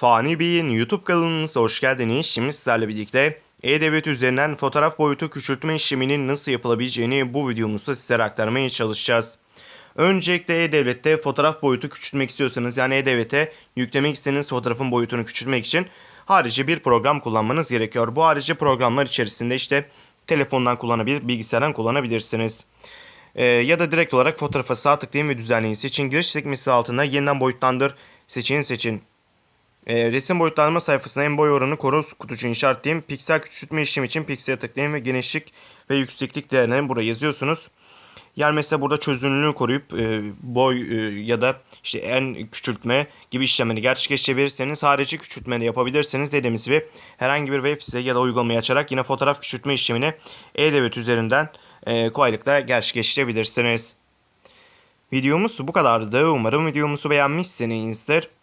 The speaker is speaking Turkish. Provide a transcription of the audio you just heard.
Fani Bey'in YouTube kanalınıza hoş geldiniz. Şimdi sizlerle birlikte E-Devlet üzerinden fotoğraf boyutu küçültme işleminin nasıl yapılabileceğini bu videomuzda sizlere aktarmaya çalışacağız. Öncelikle E-Devlet'te fotoğraf boyutu küçültmek istiyorsanız yani E-Devlet'e yüklemek istediğiniz fotoğrafın boyutunu küçültmek için harici bir program kullanmanız gerekiyor. Bu harici programlar içerisinde işte telefondan kullanabilir, bilgisayardan kullanabilirsiniz. Ee, ya da direkt olarak fotoğrafa sağ tıklayın ve düzenleyin. Seçin giriş sekmesi altında yeniden boyutlandır seçeneğini seçin. Ee, resim boyutlanma sayfasına en boy oranı koru kutucuğunu işaretleyin. Piksel küçültme işlemi için piksele tıklayın ve genişlik ve yükseklik değerlerini buraya yazıyorsunuz. Yani mesela burada çözünürlüğünü koruyup e, boy e, ya da işte en küçültme gibi işlemleri gerçekleştirebilirseniz harici küçültme de yapabilirsiniz. Dediğimiz gibi herhangi bir web site ya da uygulamayı açarak yine fotoğraf küçültme işlemini e-devlet üzerinden e, kolaylıkla gerçekleştirebilirsiniz. Videomuz bu kadardı. Umarım videomuzu beğenmişsinizdir.